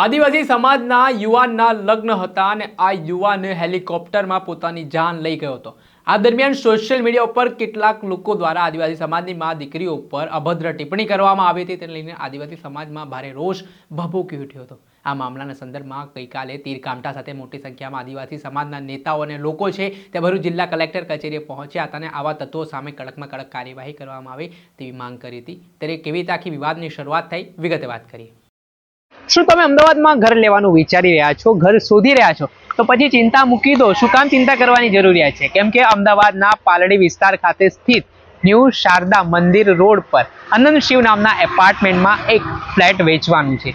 આદિવાસી સમાજના યુવાનના લગ્ન હતા અને આ યુવાન હેલિકોપ્ટરમાં પોતાની જાન લઈ ગયો હતો. આ દરમિયાન સોશિયલ મીડિયા ઉપર કેટલાક લોકો દ્વારા આદિવાસી સમાજની મા દીકરીઓ ઉપર અભદ્ર ટિપ્પણી કરવામાં આવી હતી. તેને લઈને આદિવાસી સમાજમાં ભારે રોષ ભભૂકી ઉઠ્યો હતો. આ મામલાના સંદર્ભમાં ગઈકાલે તીરકામઠા સાથે મોટી સંખ્યામાં આદિવાસી સમાજના નેતાઓ અને લોકો છે તે ભરૂચ જિલ્લા કલેક્ટર કચેરીએ પહોંચ્યા હતા અને આવા તત્વો સામે કડકમાં કડક કાર્યવાહી કરવામાં આવે તેવી માંગ કરી હતી. ત્યારે કેવી રીતે આખી વિવાદની શરૂઆત થઈ, વિગતે વાત કરીએ. શું તમે અમદાવાદમાં ઘર લેવાનું વિચારી રહ્યા છો? ઘર શોધી રહ્યા છો? તો પછી ચિંતા મૂકી દો. શું કામ ચિંતા કરવાની જરૂરિયાત છે? કેમ કે અમદાવાદના પાલડી વિસ્તાર ખાતે સ્થિત ન્યૂ શારદા મંદિર રોડ પર અનંત શિવ નામના એપાર્ટમેન્ટમાં એક ફ્લેટ વેચવાનું છે.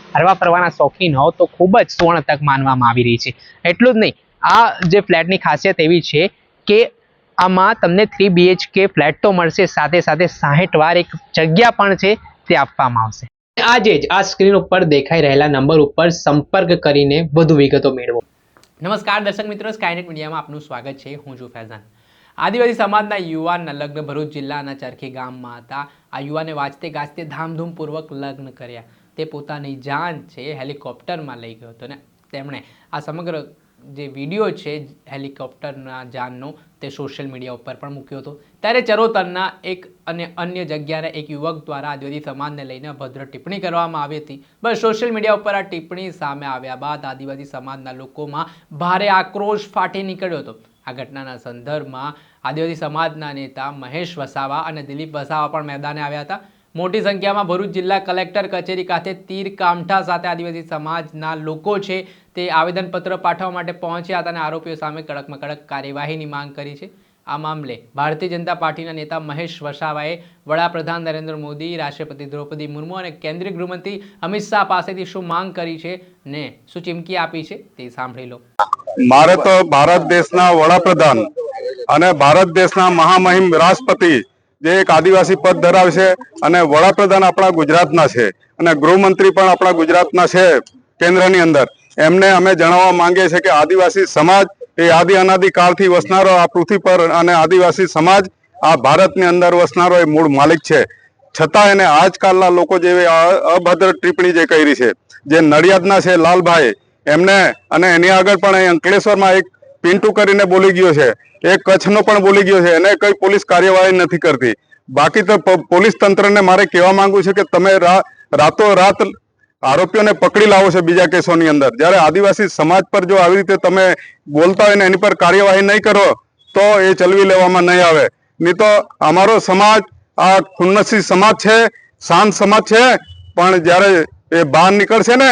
હરવા ફરવાના શોખીન હો તો ખૂબ જ સુવર્ણ તક માનવામાં આવી રહી છે. એટલું જ નહીં, આ જે ફ્લેટની ખાસિયત એવી છે કે આમાં તમને થ્રી બીએચકે ફ્લેટ તો મળશે, સાથે સાથે સાહીઠ વાર એક જગ્યા પણ છે, તે આપવામાં આવશે. આજે જ આ સ્ક્રીન ઉપર દેખાઈ રહેલા નંબર ઉપર સંપર્ક કરીને વધુ વિગતો મેળવો. નમસ્કાર, દર્શક મિત્રો સ્કાયનેટ મીડિયામાં આપનું સ્વાગત છે, હું છું ફૈઝાન. આદિવાસી સમાજના યુવાનના લગ્ન ભરૂચ જિલ્લાના ચરખી ગામમાં હતા. આ યુવાને વાંચતે ગાજતે ધામધૂમપૂર્વક લગ્ન કર્યા. તે પોતાની જાન છે એ હેલિકોપ્ટરમાં લઈ ગયો હતો ને તેમણે આ સમગ્ર જે વીડિયો છે હેલિકોપ્ટરના જાનનો તે સોશિયલ મીડિયા ઉપર પણ મૂક્યો હતો. ત્યારે ચરોતરના એક અને અન્ય જગ્યાના એક યુવક દ્વારા આદિવાસી સમાજને લઈને અભદ્ર ટિપ્પણી કરવામાં આવી હતી. બસ સોશિયલ મીડિયા ઉપર આ ટિપ્પણી સામે આવ્યા બાદ આદિવાસી સમાજના લોકોમાં ભારે આક્રોશ ફાટી નીકળ્યો હતો. આ ઘટનાના સંદર્ભમાં આદિવાસી સમાજના નેતા મહેશ વસાવા અને દિલીપ વસાવા પણ મેદાને આવ્યા હતા. મોટી સંખ્યામાં ભરૂચ જિલ્લા કલેક્ટર કચેરી ખાતે તીર કામઠા સાથે આદિવાસી સમાજના લોકો છે તે આવેદનપત્ર પાઠવવા માટે પહોંચ્યા હતા અને આરોપીઓ સામે કડકમાં કડક કાર્યવાહીની માંગ કરી છે. આ મામલે ભારતીય જનતા પાર્ટીના નેતા મહેશ વસાવાએ વડાપ્રધાન નરેન્દ્ર મોદી, રાષ્ટ્રપતિ દ્રૌપદી મુર્મુ અને કેન્દ્રીય ગૃહમંત્રી અમિત શાહ પાસેથી શું માંગ કરી છે ને શું ચીમકી આપી છે તે સાંભળી લો. મારે તો ભારત દેશના વડાપ્રધાન અને ભારત દેશના મહામહિમ રાષ્ટ્રપતિ જે એક આદિવાસી પદ ધરાવે છે અને વડાપ્રધાન આપણા ગુજરાતના છે અને ગૃહમંત્રી પણ આપણા ગુજરાતના છે કેન્દ્રની અંદર. એમને અમે જણાવવા માંગીએ છીએ કે આદિવાસી સમાજ એ આદિ અનાદિ કાળથી વસનારો આ પૃથ્વી પર અને આદિવાસી સમાજ આ ભારતની અંદર વસનારો એ મૂળ માલિક છે. છતાં એને આજકાલના લોકો જેવી અભદ્ર ટિપ્પણી જે કરી છે, જે નડિયાદના છે લાલભાઈ, એમને અને એની આગળ પણ અહીં અંકલેશ્વરમાં એક પિન્ટુ કરીને બોલી ગયો છે. એ કચ્છનો પણ બોલી ગયો છે એને કઈ પોલીસ કાર્યવાહી નથી કરતી. બાકી તો પોલીસ તંત્રને મારે કહેવા માંગુ છે કે તમે રાતોરાત આરોપીઓને પકડી લાવો છો બીજા કેસોની અંદર. જ્યારે આદિવાસી સમાજ પર જો આવી રીતે તમે બોલતા હોય ને એની પર કાર્યવાહી નહીં કરો, તો એ ચલવી લેવામાં નહીં આવે. નહીં તો અમારો સમાજ, આ ખુન્નસી સમાજ છે, શાંત સમાજ છે, પણ જ્યારે એ બહાર નીકળશે ને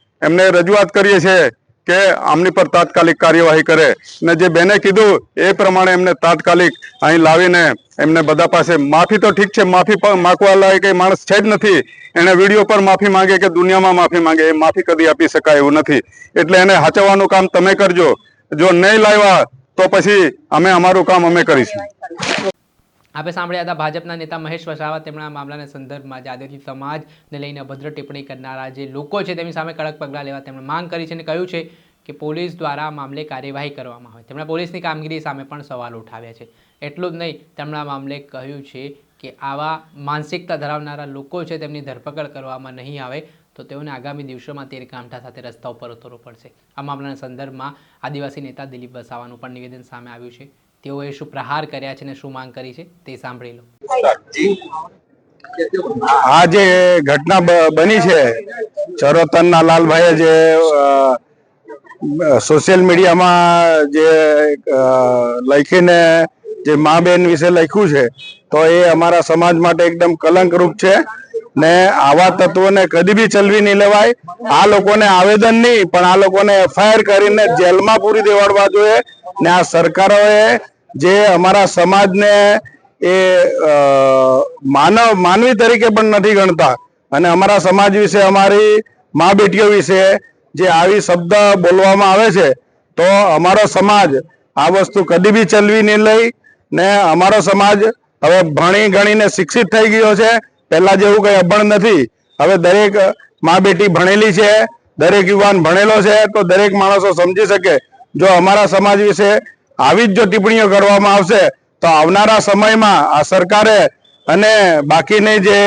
એમને રજૂઆત કરીએ છીએ કે આમની પર તાત્કાલિક કાર્યવાહી કરે. ને જે બેને કીધું એ પ્રમાણે એમને તાત્કાલિક અહીં લાવીને એમને બધા પાસે માફી તો ઠીક છે, માફી માગવા લાયક માણસ છે જ નથી. એને વીડિયો પર માફી માંગે કે દુનિયામાં માફી માંગે એ માફી કદી આપી શકાય એવું નથી. એટલે એને હાચવવાનું કામ તમે કરજો. જો નહીં લાવ્યા તો પછી અમે અમારું કામ અમે કરીશું. આપણે સાંભળ્યા હતા ભાજપના નેતા મહેશ વસાવા તેમના મામલાના સંદર્ભમાં જે આદિવાસી સમાજને લઈને અભદ્ર ટિપ્પણી કરનારા જે લોકો છે તેમની સામે કડક પગલાં લેવા તેમણે માંગ કરી છે અને કહ્યું છે કે પોલીસ દ્વારા મામલે કાર્યવાહી કરવામાં આવે. તેમણે પોલીસની કામગીરી સામે પણ સવાલ ઉઠાવ્યા છે. એટલું જ નહીં, તેમણે મામલે કહ્યું છે કે આવા માનસિકતા ધરાવનારા લોકો છે તેમની ધરપકડ કરવામાં નહીં આવે તો તેઓને આગામી દિવસોમાં તેર કામઠા સાથે રસ્તા ઉપર ઉતરવું પડશે. આ મામલાના સંદર્ભમાં આદિવાસી નેતા દિલીપ વસાવાનું પણ નિવેદન સામે આવ્યું છે. તેઓએ શું પ્રહાર કર્યા છે અને શું માંગ કરી છે તે સાંભળી લો. આ જે ઘટના બની છે, ચરોતરના લાલભાઈએ જે સોશિયલ મીડિયામાં જે લખીને જે મા બેન વિશે લખ્યું છે, તો એ અમારા સમાજ માટે એકદમ કલંકરૂપ છે ને આવા તત્વોને કદી બી ચલવી નહીં લેવાય. આ લોકોને આવેદન નહીં, પણ આ લોકોને એફઆઈઆર કરીને જેલમાં પૂરી દેવાડવા જોઈએ. ને આ સરકારોએ જે અમારા સમાજને એ માનવ, માનવી તરીકે પણ નથી ગણતા અને અમારા સમાજ વિશે, અમારી મા બેટીઓ વિશે જે આવી શબ્દ બોલવામાં આવે છે, તો અમારો સમાજ આ વસ્તુ કદી બી ચલવી નહીં લઈ ને અમારો સમાજ હવે ભણી ગણીને શિક્ષિત થઈ ગયો છે. પહેલા જેવું કંઈ અભણ નથી. હવે દરેક મા બેટી ભણેલી છે, દરેક યુવાન ભણેલો છે, તો દરેક માણસો સમજી શકે જો અમારા સમાજ વિશે આવી જ જો ટિપ્પણીઓ કરવામાં આવશે, તો આવનારા સમયમાં આ સરકારે અને બાકીની જે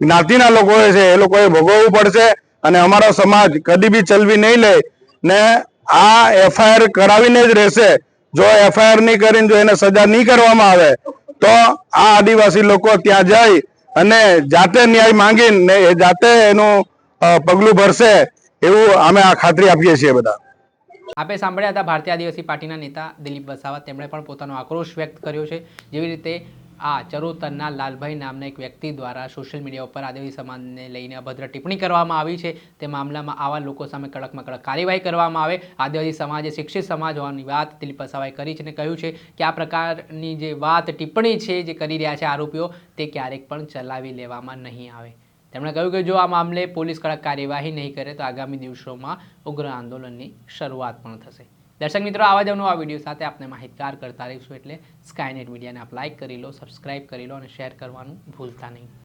જ્ઞાતિના લોકો છે, એ લોકોએ ભોગવવું પડશે અને અમારો સમાજ કદી બી ચલવી નહીં લે ને આ એફઆઈઆર કરાવીને જ રહેશે. જો એફઆઈઆર નહીં કરીને જો એને સજા નહીં કરવામાં આવે, તો આ આદિવાસી લોકો ત્યાં જઈ અને જાતે ન્યાય માંગીને જાતે એનું પગલું ભરશે એવું અમે આ ખાતરી આપીએ છીએ બધા. આપે સાંભળ્યા હતા ભારતીય આદિવાસી પાર્ટીના નેતા દિલીપ વસાવા. તેમણે પણ પોતાનો આક્રોશ વ્યક્ત કર્યો છે. જેવી રીતે આ ચરોતરના લાલભાઈ નામના એક વ્યક્તિ દ્વારા સોશિયલ મીડિયા ઉપર આદિવાસી સમાજને લઈને અભદ્ર ટિપ્પણી કરવામાં આવી છે. તે મામલામાં આવા લોકો સામે કડકમાં કડક કાર્યવાહી કરવામાં આવે. આદિવાસી સમાજે શિક્ષિત સમાજ હોવાની વાત દિલીપ વસાવાએ કરી છે અને કહ્યું છે કે આ પ્રકારની જે વાત ટિપ્પણી છે જે કરી રહ્યા છે આરોપીઓ, તે ક્યારેક પણ ચલાવી લેવામાં નહીં આવે. તેમણે કહ્યું કે જો આ મામલે પોલીસ કડક કાર્યવાહી નહીં કરે તો આગામી દિવસોમાં ઉગ્ર આંદોલનની શરૂઆત પણ થશે. દર્શક મિત્રો, આવા જ આ વીડિયો સાથે આપને માહિતગાર કરતા રહીશું એટલે સ્કાયનેટ મીડિયાને આપ લાઇક કરી લો સબસ્ક્રાઇબ કરી લો અને શેર કરવાનું ભૂલતા નહીં.